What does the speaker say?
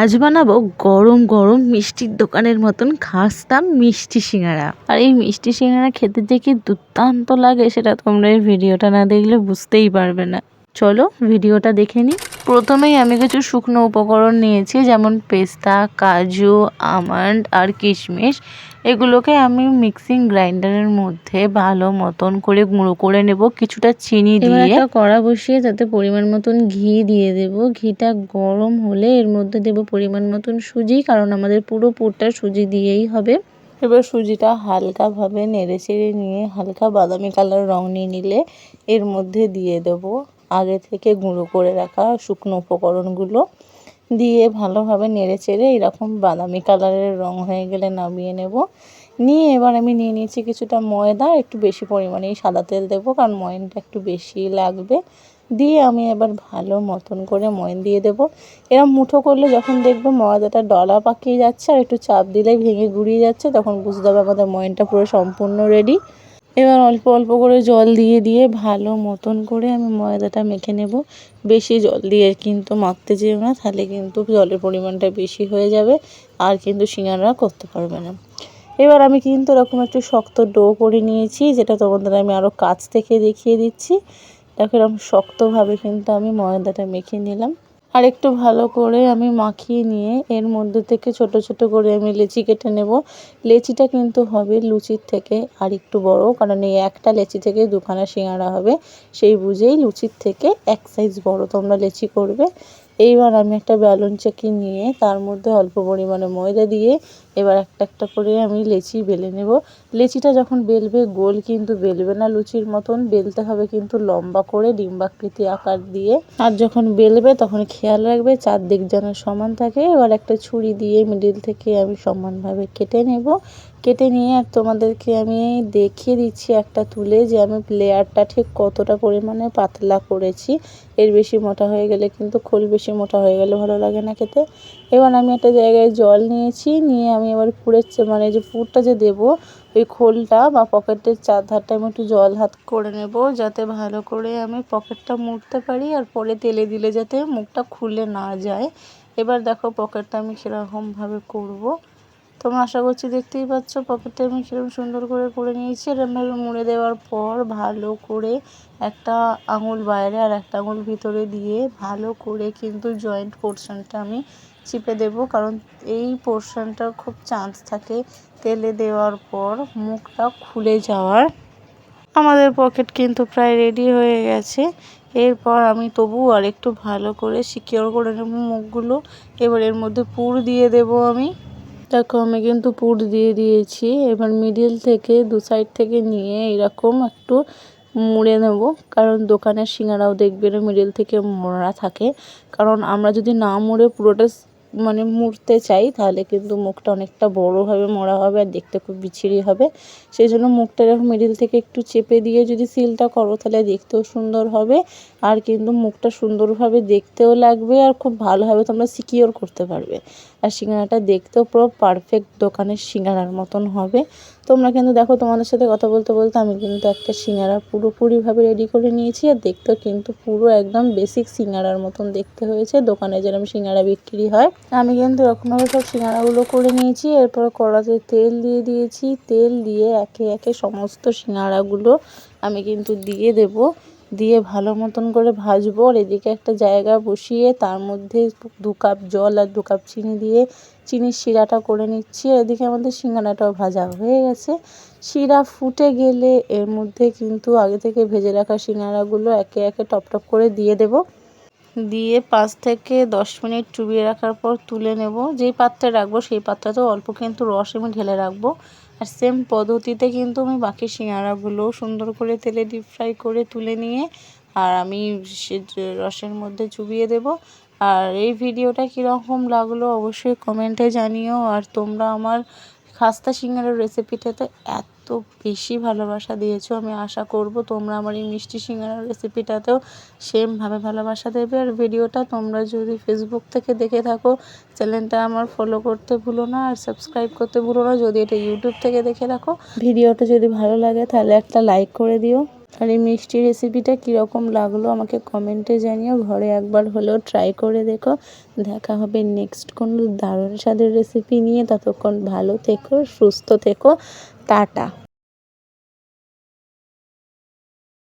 আজ বানাবো গরম গরম মিষ্টির দোকানের মতন খাস্তা মিষ্টি সিঙ্গারা। আর এই মিষ্টি সিঙ্গারা খেতে যে কি দুর্দান্ত লাগে সেটা তোমরা এই ভিডিওটা না দেখলে বুঝতেই পারবে না। চলো ভিডিওটা দেখে নিই। প্রথমেই আমি কিছু শুকনো উপকরণ নিয়েছি যেমন পেস্তা কাজু আমন্ড আর কিশমিশ। এগুলোকে আমি মিক্সিং গ্রাইন্ডারের মধ্যে ভালো মতন করে গুঁড়ো করে নেব কিছুটা চিনি দিয়ে। একটা কড়া বসিয়ে তাতে পরিমাণ মতন ঘি দিয়ে দেব। ঘিটা গরম হলে এর মধ্যে দেব পরিমাণ মতন সুজি কারণ আমাদের পুরো পুরটা সুজি দিয়েই হবে। এবার সুজিটা হালকাভাবে নেড়ে চেড়ে নিয়ে হালকা বাদামি কালার রং নিয়ে নিলে এর মধ্যে দিয়ে দেব। আগে থেকে গুঁড়ো করে রাখা শুকনো উপকরণগুলো দিয়ে ভালোভাবে নেড়ে চেড়ে এরকম বাদামি কালারের রং হয়ে গেলে নামিয়ে নেব। নিয়ে এবার আমি নিয়ে নিয়েছি কিছুটা ময়দা, একটু বেশি পরিমাণেই সাদা তেল দেবো কারণ ময়নটা একটু বেশি লাগবে। দিয়ে আমি এবার ভালো মতন করে ময়ন দিয়ে দেব। এরম মুঠো করলে যখন দেখব ময়দাটা ডলা পাকিয়ে যাচ্ছে আর একটু চাপ দিলেই ভেঙে গুড়িয়ে যাচ্ছে, তখন বুঝতে হবে আমাদের ময়নটা পুরো সম্পূর্ণ রেডি এবার অল্প অল্প করে জল দিয়ে দিয়ে ভালো মতন করে আমি ময়দাটা মেখে নেব। বেশি জল দিয়ে কিন্তু মাখতে যেও না, তাহলে কিন্তু জলের পরিমাণটা বেশি হয়ে যাবে, আর কিন্তু সিঙ্গারা করতে পারবে না। এবার আমি কিন্তু এরকম একটু শক্ত ডো করে নিয়েছি, যেটা তোমাদের আমি আরও কাছ থেকে দেখিয়ে দিচ্ছি। দেখো এরকম শক্তভাবে কিন্তু আমি ময়দাটা মেখে নিলাম। আর একটু ভালো করে আমি মাখিয়ে নিয়ে এর মধ্যে থেকে ছোট ছোট করে আমি লেচি কেটে নেব। লেচিটা কিন্তু হবে লুচির থেকে আর একটু বড়, কারণ এই একটা লেচি থেকে দুখানা সিঙ্গারা হবে। সেই বুঝেই লুচির থেকে এক সাইজ বড় তোমরা লেচি করবে। এইবার আমি একটা ব্যালন চাকি নিয়ে তার মধ্যে অল্প পরিমাণে ময়দা দিয়ে এবার একটা একটা করে আমি লেচি বেলে নেব। লেচিটা যখন বেলবে গোল কিন্তু বেলবে না লুচির মতন, বেলতে হবে কিন্তু লম্বা করে ডিম্বাকৃতি আকার দিয়ে। আর যখন বেলবে তখন খেয়াল রাখবে চারদিক যেন সমান থাকে। এবার একটা ছুরি দিয়ে মিডিল থেকে আমি সমানভাবে কেটে নেব। কেটে নিয়ে আর তোমাদেরকে আমি দেখিয়ে দিচ্ছি একটা তুলে যে আমি লেয়ারটা ঠিক কতটা পরিমাণে পাতলা করেছি। এর বেশি মোটা হয়ে গেলে কিন্তু খোল বেশি মোটা হয়ে গেলে ভালো লাগে না খেতে। এবার আমি একটা জায়গায় জল নিয়েছি, নিয়ে আমি এবার পুরের মানে যে পুরটা যে দেব, ওই খোলটা বা পকেটের চার ধারটা আমি একটু জল হাত করে নেব যাতে ভালো করে আমি পকেটটা মুড়তে পারি আর পরে তেলে দিলে যাতে মুখটা খুলে না যায়। এবার দেখো পকেটটা আমি সেরকমভাবে করব। তোমরা আশা করছি দেখতেই পাচ্ছ পকেটটা আমি সেরকম সুন্দর করে করে নিয়েছি। এরমভাবে মুড়ে দেওয়ার পর ভালো করে একটা আঙুল বাইরে আর একটা আঙুল ভিতরে দিয়ে ভালো করে কিন্তু জয়েন্ট পোর্শনটা আমি চিপে দেব। কারণ এই পোর্শনটা খুব চান্স থাকে তেলে দেওয়ার পর মুখটা খুলে যাওয়ার। আমাদের পকেট কিন্তু প্রায় রেডি হয়ে গেছে। এরপর আমি তবু আর একটু ভালো করে সিকিওর করে নেব মুখগুলো। এবার এর মধ্যে পুর দিয়ে দেব আমি। দেখো, আমি কিন্তু পুর দিয়ে দিয়েছি। এবার মিডিল থেকে দু সাইড থেকে নিয়ে এরকম একটু মুড়ে নেব। কারণ দোকানের সিঙ্গারাও দেখবে মিডিল থেকে মোড়া থাকে। কারণ আমরা যদি না মুড়ে পুরোটা মানে মুড়তে চাই, তাহলে কিন্তু মুখটা অনেকটা বড়োভাবে মোড়া হবে আর দেখতে খুব বিচ্ছিরি হবে। সেই জন্য মুখটা এরকম মিডিল থেকে একটু চেপে দিয়ে যদি সিলটা করো, তাহলে দেখতেও সুন্দর হবে। আর কিন্তু মুখটা সুন্দরভাবে দেখতেও লাগবে আর খুব ভালোভাবে তোমরা সিকিওর করতে পারবে। আর সিঙ্গারাটা দেখতেও পুরো পারফেক্ট দোকানের সিঙ্গারার মতন হবে। তোমরা কিন্তু দেখো তোমাদের সাথে কথা বলতে বলতে আমি কিন্তু একটা সিঙ্গারা পুরোপুরিভাবে রেডি করে নিয়েছি আর দেখতেও কিন্তু পুরো একদম বেসিক সিঙ্গারার মতন দেখতে হয়েছে। দোকানে যেরকম সিঙ্গারা বিক্রি হয়, আমি কিন্তু এরকমভাবে সব সিঙ্গারাগুলো করে নিয়েছি। এরপর কড়াতে তেল দিয়ে দিয়েছি। তেল দিয়ে একে একে সমস্ত সিঙ্গারাগুলো আমি কিন্তু দিয়ে দেব। দিয়ে ভালো মতন করে ভাজবো আর এদিকে একটা জায়গা বসিয়ে তার মধ্যে দু কাপ জল আর দু কাপ চিনি দিয়ে চিনির শিরাটা করে নিচ্ছি আর এদিকে আমাদের সিঙ্গারাটাও ভাজা হয়ে গেছে। শিরা ফুটে গেলে এর মধ্যে কিন্তু আগে থেকে ভেজে রাখা সিঙ্গারাগুলো একে একে টপ টপ করে দিয়ে দেব। দিয়ে পাঁচ থেকে দশ মিনিট চুবিয়ে রাখার পর তুলে নেব। যেই পাত্রে রাখব সেই পাত্রতেও অল্প কিন্তু রস আমি ঢেলে রাখব। আর সেম পদ্ধতিতে কিন্তু আমি বাকি সিঙ্গারাগুলোও সুন্দর করে তেলে ডিপ ফ্রাই করে তুলে নিয়ে আর আমি সে রসের মধ্যে চুবিয়ে দেব। আর এই ভিডিওটা কীরকম লাগল অবশ্যই কমেন্টে জানিও। আর তোমরা আমার খাস্তা সিঙ্গারের রেসিপিটাতে এত বেশি ভালোবাসা দিয়েছ, আমি আশা করব তোমরা আমার এই মিষ্টি সিঙ্গারার রেসিপিটাতেও সেমভাবে ভালোবাসা দেবে। আর ভিডিওটা তোমরা যদি ফেসবুক থেকে দেখে থাকো, চ্যানেলটা আমার ফলো করতে ভুলো না আর সাবস্ক্রাইব করতে ভুলো না। যদি এটা ইউটিউব থেকে দেখে রাখো ভিডিওটা যদি ভালো লাগে তাহলে একটা লাইক করে দিও। আর এই মিষ্টি রেসিপিটা কীরকম লাগল আমাকে কমেন্টে জানিও। ঘরে একবার হলেও ট্রাই করে দেখো। দেখা হবে নেক্সট কোনো দারুণ স্বাদের রেসিপি নিয়ে। ততক্ষণ ভালো থেকো, সুস্থ থেকো। টাটা।